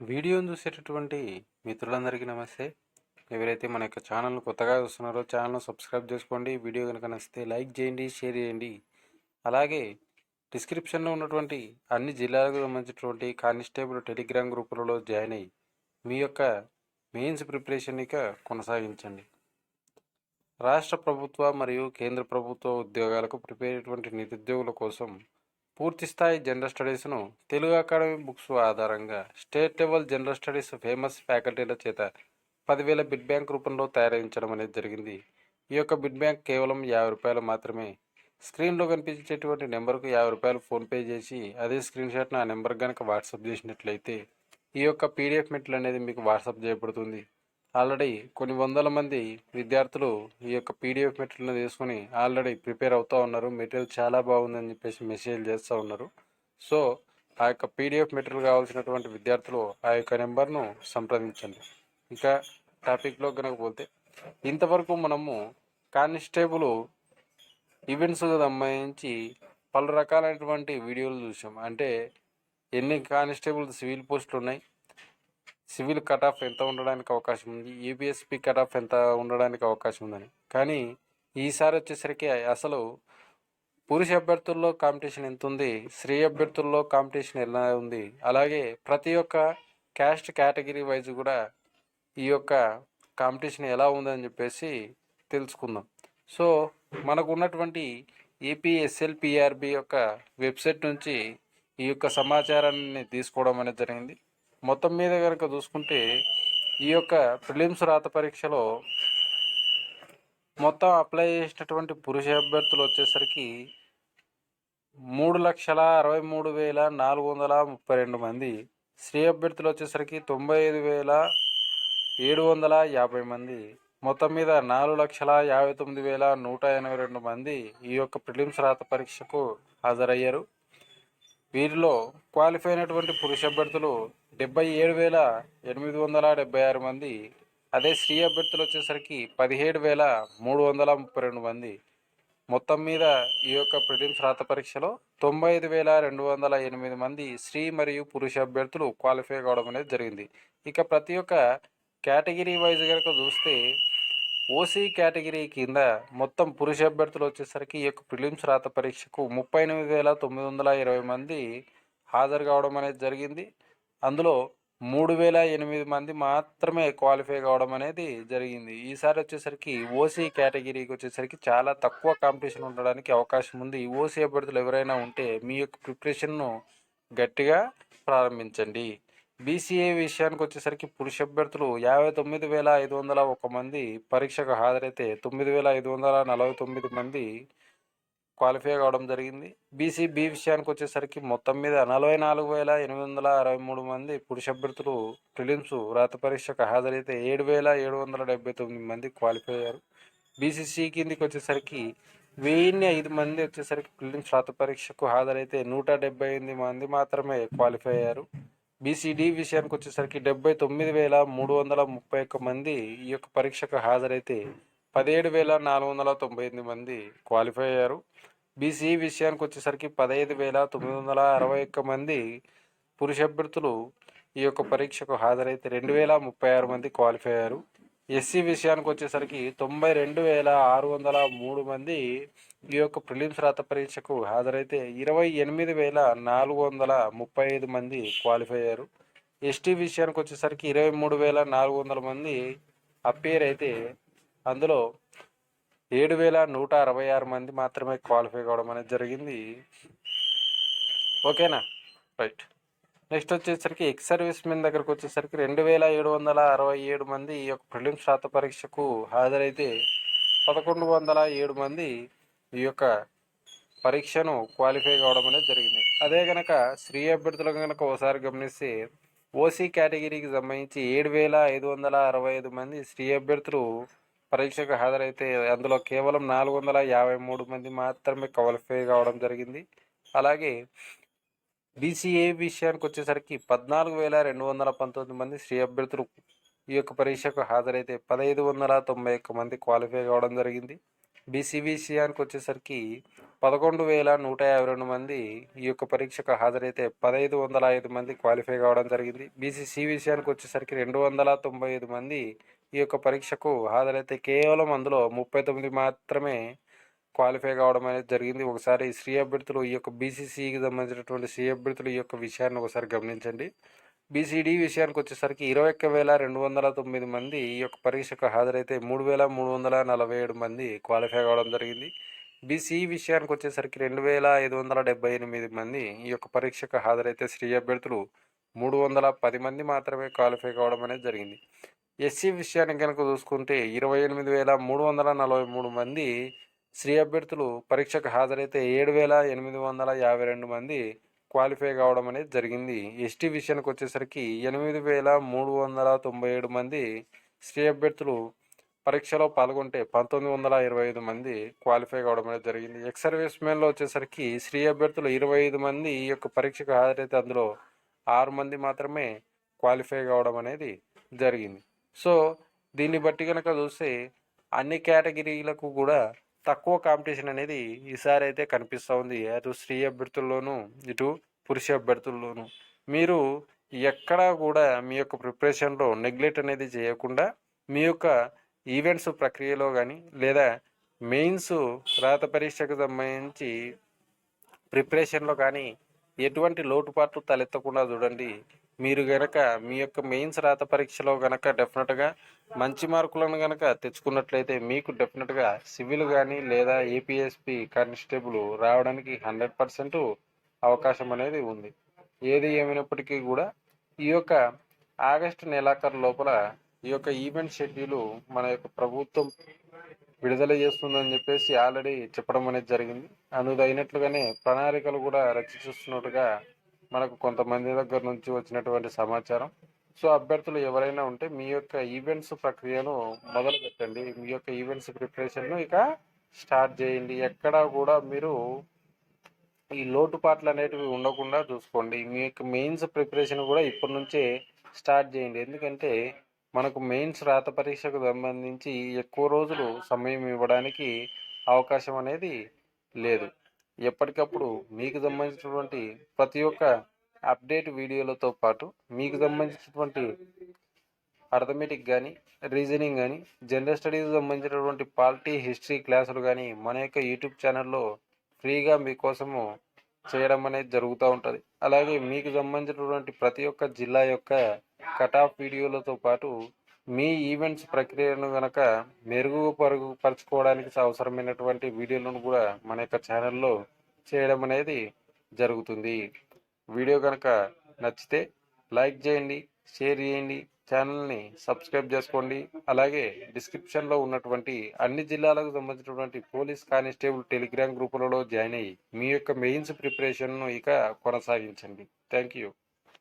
వీడియోను చూసేటటువంటి మిత్రులందరికీ నమస్తే. ఎవరైతే మన యొక్క ఛానల్ను కొత్తగా చూస్తున్నారో ఛానల్ను సబ్స్క్రైబ్ చేసుకోండి. వీడియో కనుక నచ్చితే లైక్ చేయండి షేర్ చేయండి. అలాగే డిస్క్రిప్షన్లో ఉన్నటువంటి అన్ని జిల్లాలకు సంబంధించినటువంటి కానిస్టేబుల్ టెలిగ్రామ్ గ్రూపులలో జాయిన్ అయ్యి మీ యొక్క మెయిన్స్ ప్రిపరేషన్ ఇక కొనసాగించండి. రాష్ట్ర ప్రభుత్వ మరియు కేంద్ర ప్రభుత్వ ఉద్యోగాలకు ప్రిపేర్ అయ్యేటువంటి నిరుద్యోగుల కోసం పూర్తి స్థాయి జనరల్ స్టడీస్ను తెలుగు అకాడమీ బుక్స్ ఆధారంగా state level general studies famous ఫ్యాకల్టీల చేత పదివేల బిడ్ బ్యాంక్ రూపంలో తయారించడం అనేది జరిగింది. ఈ యొక్క బిడ్ బ్యాంక్ కేవలం యాభై రూపాయలు మాత్రమే. స్క్రీన్లో కనిపించేటువంటి నెంబర్కు యాభై రూపాయలు ఫోన్పే చేసి అదే స్క్రీన్ షాట్ను ఆ నెంబర్ కనుక వాట్సాప్ చేసినట్లయితే ఈ యొక్క పీడిఎఫ్ మెట్లు అనేది మీకు వాట్సాప్ చేయబడుతుంది. ఆల్రెడీ కొన్ని వందల మంది విద్యార్థులు ఈ యొక్క పీడిఎఫ్ మెటీరియల్ని తీసుకొని ఆల్రెడీ ప్రిపేర్ అవుతూ ఉన్నారు. మెటీరియల్ చాలా బాగుందని చెప్పేసి మెసేజ్ చేస్తూ ఉన్నారు. సో ఆ యొక్క పీడిఎఫ్ మెటీరియల్ కావాల్సినటువంటి విద్యార్థులు ఆ యొక్క నెంబర్ను సంప్రదించండి. ఇంకా టాపిక్లో కనుక పోతే ఇంతవరకు మనము కానిస్టేబుల్ ఈవెంట్స్ సంబంధించి పలు రకాలైనటువంటి వీడియోలు చూసాం. అంటే ఎన్ని కానిస్టేబుల్ సివిల్ పోస్టులు ఉన్నాయి సివిల్ కట్ ఆఫ్ ఎంత ఉండడానికి అవకాశం ఉంది? యూపీఎస్పి కట్ ఆఫ్ ఎంత ఉండడానికి అవకాశం ఉందని. కానీ ఈసారి వచ్చేసరికి అసలు పురుష అభ్యర్థుల్లో కాంపిటీషన్ ఎంత ఉంది? స్త్రీ అభ్యర్థుల్లో కాంపిటీషన్ ఎలా ఉంది? అలాగే ప్రతి ఒక్క క్యాస్ట్ కేటగిరీ వైజ్ కూడా ఈ యొక్క కాంపిటీషన్ ఎలా ఉందని చెప్పేసి తెలుసుకుందాం. సో మనకు ఉన్నటువంటి ఏపీఎస్ఎల్పిఆర్బి యొక్క వెబ్సైట్ నుంచి ఈ యొక్క సమాచారాన్ని తీసుకోవడం అనేది జరిగింది. మొత్తం మీద కనుక చూసుకుంటే ఈ యొక్క ప్రిలిమ్స్ రాత పరీక్షలో మొత్తం అప్లై చేసినటువంటి పురుష అభ్యర్థులు వచ్చేసరికి మూడు లక్షల అరవై మూడు వేల నాలుగు వందల ముప్పై రెండు మంది. స్త్రీ అభ్యర్థులు వచ్చేసరికి తొంభై ఐదు వేల ఏడు వందల యాభై మంది. మొత్తం మీద నాలుగు లక్షల యాభై తొమ్మిది వేల నూట ఎనభై రెండు మంది ఈ యొక్క ప్రిలిమ్స్ రాత పరీక్షకు హాజరయ్యారు. వీరిలో క్వాలిఫై అయినటువంటి పురుష అభ్యర్థులు డెబ్బై ఏడు వేల ఎనిమిది వందల డెబ్బై ఆరు మంది అదే స్త్రీ అభ్యర్థులు వచ్చేసరికి పదిహేడు వేల మూడు వందల ముప్పై రెండు మంది. మొత్తం మీద ఈ యొక్క ప్రిలిమ్స్ రాత పరీక్షలో తొంభై ఐదు వేల రెండు వందల ఎనిమిది మంది స్త్రీ మరియు పురుష అభ్యర్థులు క్వాలిఫై కావడం అనేది జరిగింది. ఇక ప్రతి ఒక్క కేటగిరీ వైజ్ కనుక చూస్తే ఓసీ కేటగిరీ కింద మొత్తం పురుష అభ్యర్థులు వచ్చేసరికి ఈ యొక్క ప్రిలిమ్స్ రాత పరీక్షకు ముప్పై ఎనిమిది వేల తొమ్మిది వందల ఇరవై మంది హాజరు కావడం అనేది జరిగింది. అందులో మూడు వేల ఎనిమిది మంది మాత్రమే క్వాలిఫై కావడం అనేది జరిగింది. ఈసారి వచ్చేసరికి ఓసీ కేటగిరీకి వచ్చేసరికి చాలా తక్కువ కాంపిటీషన్ ఉండడానికి అవకాశం ఉంది. ఓసీ అభ్యర్థులు ఎవరైనా ఉంటే మీ యొక్క ప్రిపరేషన్ను గట్టిగా ప్రారంభించండి. బీసీఏ విషయానికి వచ్చేసరికి పురుష అభ్యర్థులు యాభై తొమ్మిది వేల ఐదు వందల ఒక మంది పరీక్షకు హాజరైతే తొమ్మిది వేల ఐదు వందల నలభై తొమ్మిది మంది క్వాలిఫై కావడం జరిగింది. బీసీ బి విషయానికి వచ్చేసరికి మొత్తం మీద నలభై నాలుగు వేల ఎనిమిది వందల అరవై మూడు మంది పురుష అభ్యర్థులు ప్రిలిమ్స్ రాత పరీక్షకు హాజరైతే ఏడు వేల ఏడు వందల డెబ్బై తొమ్మిది మంది క్వాలిఫై అయ్యారు. బీసీసీ కిందికి వచ్చేసరికి వెయ్యిన్ని ఐదు మంది వచ్చేసరికి ప్రిలిమ్స్ రాత పరీక్షకు హాజరైతే నూట డెబ్బై ఎనిమిది మంది మాత్రమే క్వాలిఫై అయ్యారు. బీసీడీ విషయానికి వచ్చేసరికి డెబ్బై తొమ్మిది వేల మూడు వందల ముప్పై ఒక్క మంది ఈ యొక్క పరీక్షకు హాజరైతే పదిహేడు వేల నాలుగు వందల తొంభై ఎనిమిది మంది క్వాలిఫై అయ్యారు. బీసీ విషయానికి వచ్చేసరికి పదహైదు వేల తొమ్మిది వందల అరవై ఒక్క మంది పురుష అభ్యర్థులు ఈ యొక్క పరీక్షకు హాజరైతే రెండు వేల ముప్పై ఆరు మంది క్వాలిఫై అయ్యారు. ఎస్సీ విషయానికి వచ్చేసరికి తొంభై రెండు వేల ఆరు వందల మూడు మంది ఈ యొక్క ప్రిలిమ్స్ రాత పరీక్షకు హాజరైతే ఇరవై ఎనిమిది వేల నాలుగు వందల ముప్పై ఐదు మంది క్వాలిఫై అయ్యారు. ఎస్టీ విషయానికి వచ్చేసరికి ఇరవై మూడు వేల నాలుగు వందల మంది అప్పేర్ అయితే అందులో ఏడు వేల నూట అరవై ఆరు మంది మాత్రమే క్వాలిఫై కావడం అనేది జరిగింది. ఓకేనా? రైట్. నెక్స్ట్ వచ్చేసరికి ఎక్స్ సర్వీస్ మెన్ దగ్గరకు వచ్చేసరికి రెండు వేల ఏడు వందల అరవై ఏడు మంది ఈ యొక్క ప్రిలిమ్స్ రాత పరీక్షకు హాజరైతే పదకొండు వందల ఏడు మంది ఈ యొక్క పరీక్షను క్వాలిఫై కావడం అనేది జరిగింది. అదే కనుక స్త్రీ అభ్యర్థులకు కనుక ఒకసారి గమనిస్తే ఓసీ కేటగిరీకి సంబంధించి ఏడు వేల ఐదు వందల అరవై ఐదు మంది స్త్రీ అభ్యర్థులు పరీక్షకు హాజరైతే అందులో కేవలం నాలుగు వందల యాభై మూడు మంది మాత్రమే క్వాలిఫై కావడం జరిగింది. అలాగే బీసీఏ విషయానికి వచ్చేసరికి పద్నాలుగు వేల రెండు వందల పంతొమ్మిది మంది స్త్రీ అభ్యర్థులు ఈ యొక్క పరీక్షకు హాజరైతే పదహైదు వందల తొంభై ఒక్క మంది క్వాలిఫై కావడం జరిగింది. బీసీ విషయానికి వచ్చేసరికి పదకొండు వేల నూట యాభై రెండు మంది ఈ యొక్క పరీక్షకు హాజరైతే పదహైదు వందల ఐదు మంది క్వాలిఫై కావడం జరిగింది. బీసీసీ విషయానికి వచ్చేసరికి రెండు వందల తొంభై ఐదు మంది ఈ యొక్క పరీక్షకు హాజరైతే కేవలం అందులో ముప్పై తొమ్మిది మాత్రమే క్వాలిఫై కావడం అనేది జరిగింది. ఒకసారి స్త్రీ అభ్యర్థులు ఈ యొక్క బీసీసీకి సంబంధించినటువంటి శ్రీ అభ్యర్థులు ఈ యొక్క విషయాన్ని ఒకసారి గమనించండి. బీసీడీ విషయానికి వచ్చేసరికి ఇరవై ఒక్క వేల రెండు వందల తొమ్మిది మంది ఈ యొక్క పరీక్షకు హాజరైతే మూడు వేల మూడు వందల నలభై ఏడు మంది క్వాలిఫై కావడం జరిగింది. బీసీ విషయానికి వచ్చేసరికి రెండు వేల ఐదు వందల డెబ్బై ఎనిమిది మంది ఈ యొక్క పరీక్షకు హాజరైతే స్త్రీ అభ్యర్థులు మూడు వందల పది మంది మాత్రమే క్వాలిఫై కావడం అనేది జరిగింది. ఎస్సీ విషయానికి కనుక చూసుకుంటే ఇరవై ఎనిమిది వేల మూడు వందల నలభై మూడు మంది స్త్రీ అభ్యర్థులు పరీక్షకు హాజరైతే ఏడు వేల ఎనిమిది వందల యాభై రెండు మంది క్వాలిఫై కావడం అనేది జరిగింది. ఎస్టీ విషయానికి వచ్చేసరికి ఎనిమిది వేల మూడు వందల తొంభై ఏడు మంది స్త్రీ అభ్యర్థులు పరీక్షలో పాల్గొంటే పంతొమ్మిది వందల ఇరవై ఐదు మంది క్వాలిఫై కావడం అనేది జరిగింది. ఎక్స్ సర్వీస్ మెన్లో వచ్చేసరికి స్త్రీ అభ్యర్థులు ఇరవై ఐదు మంది ఈ యొక్క పరీక్షకు హాజరైతే అందులో ఆరు మంది మాత్రమే క్వాలిఫై కావడం అనేది జరిగింది. సో దీన్ని బట్టి కనుక చూస్తే అన్ని కేటగిరీలకు కూడా తక్కువ కాంపిటీషన్ అనేది ఈసారి అయితే కనిపిస్తూ ఉంది. అటు స్త్రీ అభ్యర్థుల్లోనూ ఇటు పురుష అభ్యర్థుల్లోనూ. మీరు ఎక్కడా కూడా మీ యొక్క ప్రిపరేషన్లో నెగ్లెక్ట్ అనేది చేయకుండా మీ యొక్క ఈవెంట్స్ ప్రక్రియలో కానీ లేదా మెయిన్స్ రాత పరీక్షకు సంబంధించి ప్రిపరేషన్లో కానీ ఎటువంటి లోటుపాట్లు తలెత్తకుండా చూడండి. మీరు గనక మీ యొక్క మెయిన్స్ రాత పరీక్షలో గనక డెఫినెట్గా మంచి మార్కులను గనక తెచ్చుకున్నట్లయితే మీకు డెఫినెట్గా సివిల్ కానీ లేదా ఏపీఎస్పి కానిస్టేబుల్ రావడానికి హండ్రెడ్ పర్సెంట్ అవకాశం అనేది ఉంది. ఏది ఏమైనప్పటికీ కూడా ఈ యొక్క ఆగస్టు నెలాఖరు లోపల ఈ యొక్క ఈవెంట్ షెడ్యూలు మన యొక్క ప్రభుత్వం విడుదల చేస్తుందని చెప్పేసి ఆల్రెడీ చెప్పడం అనేది జరిగింది. అందుకు అయినట్లుగానే ప్రణాళికలు కూడా రచిస్తున్నట్టుగా మనకు కొంతమంది దగ్గర నుంచి వచ్చినటువంటి సమాచారం. సో అభ్యర్థులు ఎవరైనా ఉంటే మీ యొక్క ఈవెంట్స్ ప్రక్రియను మొదలు పెట్టండి మీ యొక్క ఈవెంట్స్ ప్రిపరేషన్ను ఇక స్టార్ట్ చేయండి. ఎక్కడా కూడా మీరు ఈ లోటుపాట్లు అనేటివి ఉండకుండా చూసుకోండి. మీ యొక్క మెయిన్స్ ప్రిపరేషన్ కూడా ఇప్పటి నుంచే స్టార్ట్ చేయండి. ఎందుకంటే మనకు మెయిన్స్ రాత పరీక్షకు సంబంధించి ఎక్కువ రోజులు సమయం ఇవ్వడానికి అవకాశం అనేది లేదు. ఎప్పటికప్పుడు మీకు సంబంధించినటువంటి ప్రతి ఒక్క అప్డేట్ వీడియోలతో పాటు మీకు సంబంధించినటువంటి అర్థమెటిక్ కానీ రీజనింగ్ కానీ జనరల్ స్టడీస్ సంబంధించినటువంటి పాలిటీ హిస్టరీ క్లాసులు కానీ మన యొక్క యూట్యూబ్ ఛానల్లో ఫ్రీగా మీకోసము చేయడం అనేది జరుగుతూ ఉంటుంది. అలాగే మీకు సంబంధించినటువంటి ప్రతి ఒక్క జిల్లా యొక్క కటాఫ్ వీడియోలతో పాటు మీ ఈవెంట్స్ ప్రక్రియను గనక మెరుగు పరుగుపరచుకోవడానికి అవసరమైనటువంటి వీడియోలను కూడా మన యొక్క ఛానల్లో చేయడం అనేది జరుగుతుంది. వీడియో కనుక నచ్చితే లైక్ చేయండి షేర్ చేయండి ఛానల్ని సబ్స్క్రైబ్ చేసుకోండి. అలాగే డిస్క్రిప్షన్లో ఉన్నటువంటి అన్ని జిల్లాలకు సంబంధించినటువంటి పోలీస్ కానిస్టేబుల్ టెలిగ్రామ్ గ్రూపులలో జాయిన్ అయ్యి మీ యొక్క మెయిన్స్ ప్రిపరేషన్ను ఇక కొనసాగించండి. Thank you.